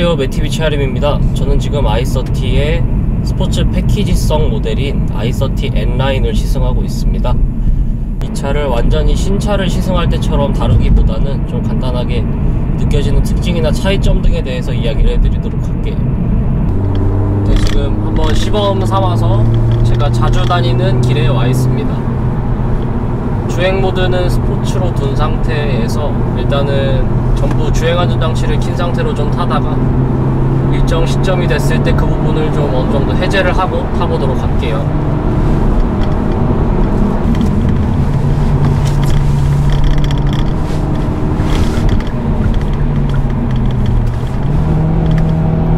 안녕하세요. 매티비 최아림입니다. 저는 지금 아이서티의 스포츠 패키지성 모델인 아이서티 N라인을 시승하고 있습니다. 이 차를 완전히 신차를 시승할 때처럼 다루기보다는 좀 간단하게 느껴지는 특징이나 차이점 등에 대해서 이야기를 해드리도록 할게요. 네, 지금 한번 시범 삼아서 제가 자주 다니는 길에 와 있습니다 주행 모드는 스포츠로 둔 상태에서 일단은 전부 주행 안전 장치를 킨 상태로 좀 타다가 일정 시점이 됐을 때 그 부분을 좀 어느 정도 해제를 하고 타보도록 할게요.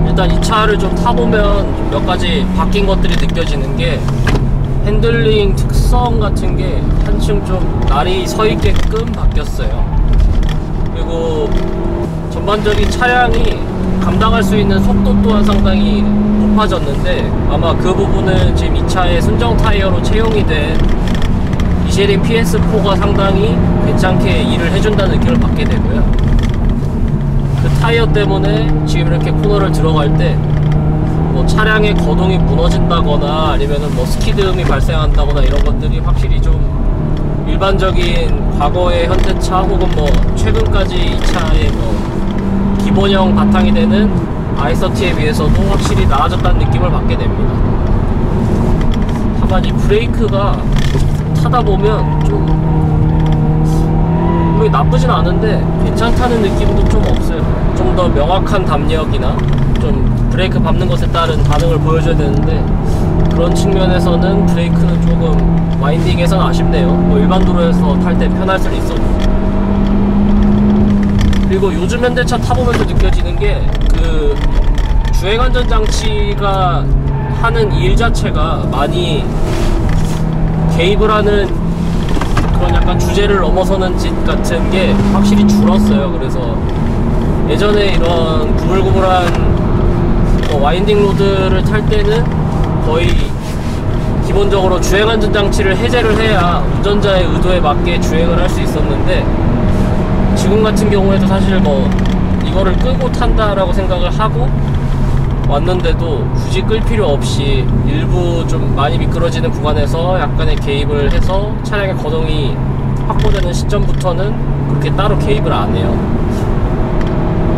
일단 이 차를 좀 타보면 몇 가지 바뀐 것들이 느껴지는 게 핸들링 특성 같은 게 한층 좀 날이 서 있게끔 바뀌었어요. 그리고 전반적인 차량이 감당할 수 있는 속도 또한 상당히 높아졌는데 아마 그 부분은 지금 이 차의 순정 타이어로 채용이 된 이쉐린 PS4가 상당히 괜찮게 일을 해준다는 느낌을 받게 되고요. 그 타이어 때문에 지금 이렇게 코너를 들어갈 때 뭐 차량의 거동이 무너진다거나 아니면은 뭐 스키드음이 발생한다거나 이런 것들이 확실히 좀 일반적인 과거의 현대차 혹은 뭐 최근까지 이 차의 뭐 기본형 바탕이 되는 아이서티에 비해서도 확실히 나아졌다는 느낌을 받게 됩니다. 다만 이 브레이크가 타다 보면 좀왜 나쁘진 않은데 괜찮다는 느낌도 좀 없어요. 좀 더 명확한 담력이나 좀 브레이크 밟는 것에 따른 반응을 보여줘야 되는데 그런 측면에서는 브레이크는 조금 와인딩에서는 아쉽네요. 뭐 일반 도로에서 탈 때 편할 수는 있어도. 그리고 요즘 현대차 타보면서 느껴지는 게 그 주행안전 장치가 하는 일 자체가 많이 개입을 하는 그런 약간 주제를 넘어서는 짓 같은 게 확실히 줄었어요. 그래서 예전에 이런 구불구불한 뭐 와인딩 로드를 탈 때는 거의 기본적으로 주행 안전 장치를 해제를 해야 운전자의 의도에 맞게 주행을 할 수 있었는데 지금 같은 경우에도 사실 뭐 이거를 끄고 탄다라고 생각을 하고 왔는데도 굳이 끌 필요 없이 일부 좀 많이 미끄러지는 구간에서 약간의 개입을 해서 차량의 거동이 확보되는 시점부터는 그렇게 따로 개입을 안 해요.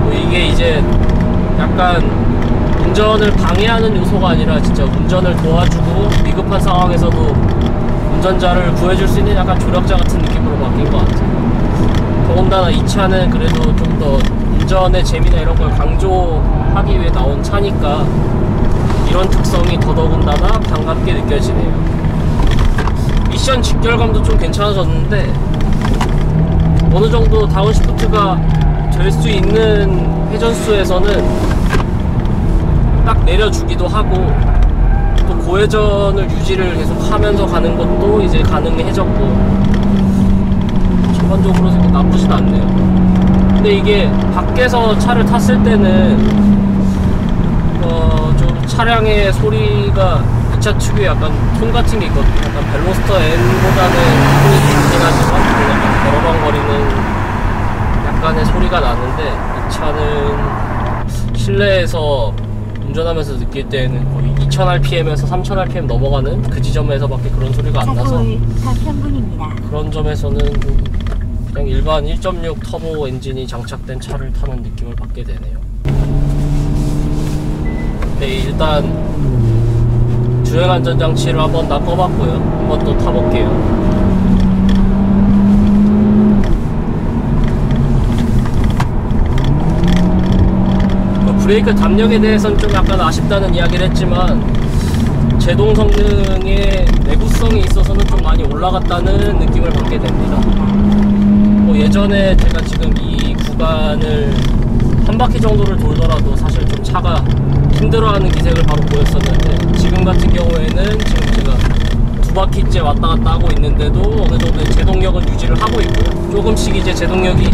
뭐 이게 이제 약간 운전을 방해하는 요소가 아니라 진짜 운전을 도와주고 위급한 상황에서도 운전자를 구해줄 수 있는 약간 조력자 같은 느낌으로 바뀐 것 같아요. 더군다나 이 차는 그래도 좀 더 운전의 재미나 이런 걸 강조하기 위해 나온 차니까 이런 특성이 더더군다나 반갑게 느껴지네요. 미션 직결감도 좀 괜찮아졌는데 어느 정도 다운시프트가 될 수 있는 회전수에서는 딱 내려주기도 하고 또 고회전을 유지를 계속 하면서 가는 것도 이제 가능해졌고 전반적으로 나쁘진 않네요. 근데 이게 밖에서 차를 탔을 때는 어좀 차량의 소리가 이차 특유의 약간 톤 같은 게 있거든요. 약간 벨로스터 N보다는 톤이 좋긴 하지만 약간 버러렁거리는 약간의 소리가 나는데 이 차는 실내에서 운전하면서 느낄 때는 거의 2000rpm에서 3000rpm 넘어가는 그 지점에서밖에 그런 소리가 안 나서. 그런 점에서는 좀 그냥 일반 1.6 터보 엔진이 장착된 차를 타는 느낌을 받게 되네요. 네, 일단 주행 안전장치를 한번 다 꺼봤고요. 한번 또 타볼게요. 브레이크 담력에 대해서는 좀 약간 아쉽다는 이야기를 했지만 제동 성능의 내구성이 있어서는 좀 많이 올라갔다는 느낌을 받게 됩니다. 뭐 예전에 제가 지금 이 구간을 한 바퀴 정도를 돌더라도 사실 좀 차가 힘들어하는 기색을 바로 보였었는데 지금 같은 경우에는 지금 제가 두 바퀴째 왔다 갔다 하고 있는데도 어느 정도의 제동력은 유지를 하고 있고요. 조금씩 이제 제동력이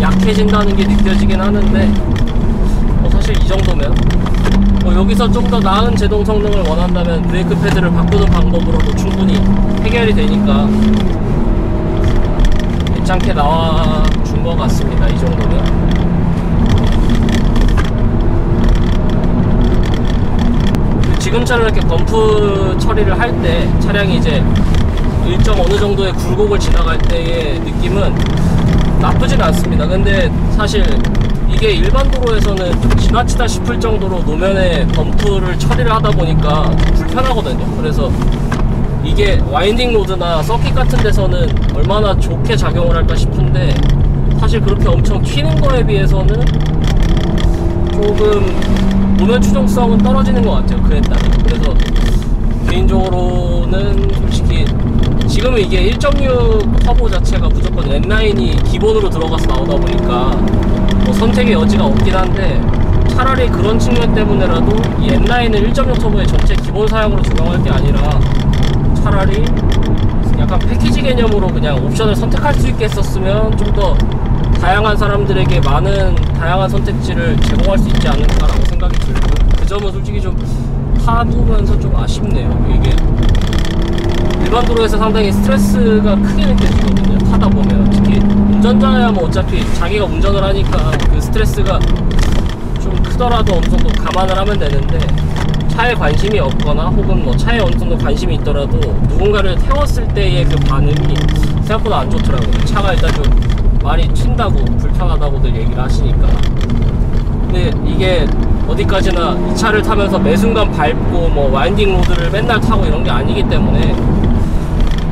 약해진다는 게 느껴지긴 하는데 뭐 사실 이 정도면 뭐 여기서 좀 더 나은 제동 성능을 원한다면 브레이크 패드를 바꾸는 방법으로도 충분히 해결이 되니까 괜찮게 나와 준 것 같습니다 이 정도면. 그 지금처럼 이렇게 범프 처리를 할 때 차량이 이제 일정 어느 정도의 굴곡을 지나갈 때의 느낌은 나쁘진 않습니다. 근데 사실 이게 일반 도로에서는 좀 지나치다 싶을 정도로 노면에 범프를 처리를 하다 보니까 불편하거든요. 그래서 이게 와인딩 로드나 서킷 같은 데서는 얼마나 좋게 작용을 할까 싶은데 사실 그렇게 엄청 튀는 거에 비해서는 조금 노면 추종성은 떨어지는 것 같아요. 그에 따라. 그래서 개인적으로는 솔직히 지금은 이게 1.6 터보 자체가 무조건 N9이 기본으로 들어가서 나오다 보니까 뭐 선택의 여지가 없긴 한데 차라리 그런 측면 때문에라도 이 N9을 1.6 터보의 전체 기본 사양으로 적용할 게 아니라 차라리 약간 패키지 개념으로 그냥 옵션을 선택할 수 있게 했었으면 좀 더 다양한 사람들에게 많은 다양한 선택지를 제공할 수 있지 않을까라고 생각이 들고 그 점은 솔직히 좀 타보면서 좀 아쉽네요 이게. 일반 도로에서 상당히 스트레스가 크게 느껴지거든요 운전자야 뭐 어차피 자기가 운전을 하니까 그 스트레스가 좀 크더라도 어느 정도 감안을 하면 되는데 차에 관심이 없거나 혹은 뭐 차에 어느 정도 관심이 있더라도 누군가를 태웠을 때의 그 반응이 생각보다 안 좋더라고요. 차가 일단 좀 많이 튄다고 불편하다고들 얘기를 하시니까. 근데 이게 어디까지나 이 차를 타면서 매 순간 밟고 뭐 와인딩 로드를 맨날 타고 이런 게 아니기 때문에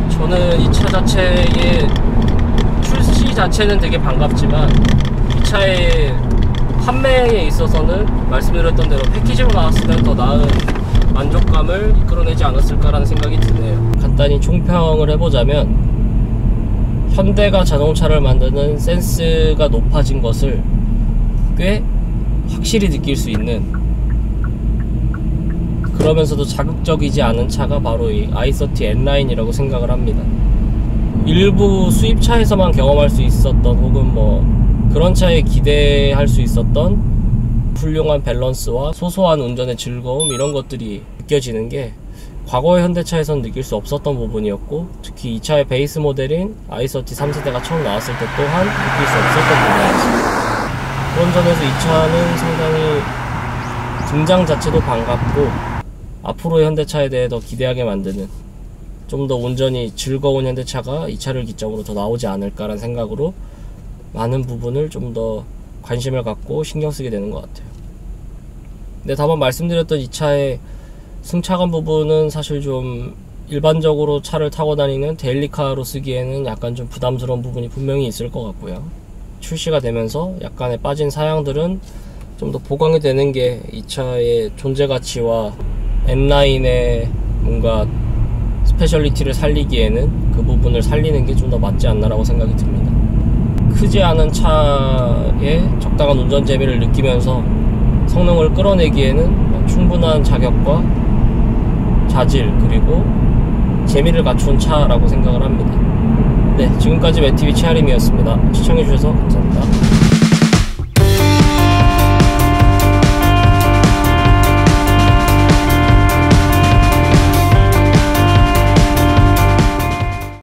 저는 이 차 자체의 출시 자체는 되게 반갑지만 이 차의 판매에 있어서는 말씀드렸던 대로 패키지로 나왔으면 더 나은 만족감을 이끌어내지 않았을까라는 생각이 드네요. 간단히 총평을 해보자면 현대가 자동차를 만드는 센스가 높아진 것을 꽤 확실히 느낄 수 있는 그러면서도 자극적이지 않은 차가 바로 이 i30 N9이라고 생각을 합니다. 일부 수입차에서만 경험할 수 있었던 혹은 뭐 그런 차에 기대할 수 있었던 훌륭한 밸런스와 소소한 운전의 즐거움 이런 것들이 느껴지는 게 과거의 현대차에선 느낄 수 없었던 부분이었고 특히 이 차의 베이스 모델인 i30 3세대가 처음 나왔을 때 또한 느낄 수 없었던 부분이었습니다. 그런 점에서 이 차는 상당히 등장 자체도 반갑고 앞으로의 현대차에 대해 더 기대하게 만드는 좀 더 운전이 즐거운 현대차가 이 차를 기점으로 더 나오지 않을까라는 생각으로 많은 부분을 좀 더 관심을 갖고 신경 쓰게 되는 것 같아요. 근데 다만 말씀드렸던 이 차의 승차감 부분은 사실 좀 일반적으로 차를 타고 다니는 데일리카로 쓰기에는 약간 좀 부담스러운 부분이 분명히 있을 것 같고요. 출시가 되면서 약간의 빠진 사양들은 좀 더 보강이 되는 게 이 차의 존재 가치와 N9의 뭔가 스페셜리티를 살리기에는 그 부분을 살리는 게 좀 더 맞지 않나라고 생각이 듭니다. 크지 않은 차에 적당한 운전 재미를 느끼면서 성능을 끌어내기에는 충분한 자격과 자질 그리고 재미를 갖춘 차라고 생각을 합니다. 네, 지금까지 매티비 최아림이었습니다. 시청해주셔서 감사합니다.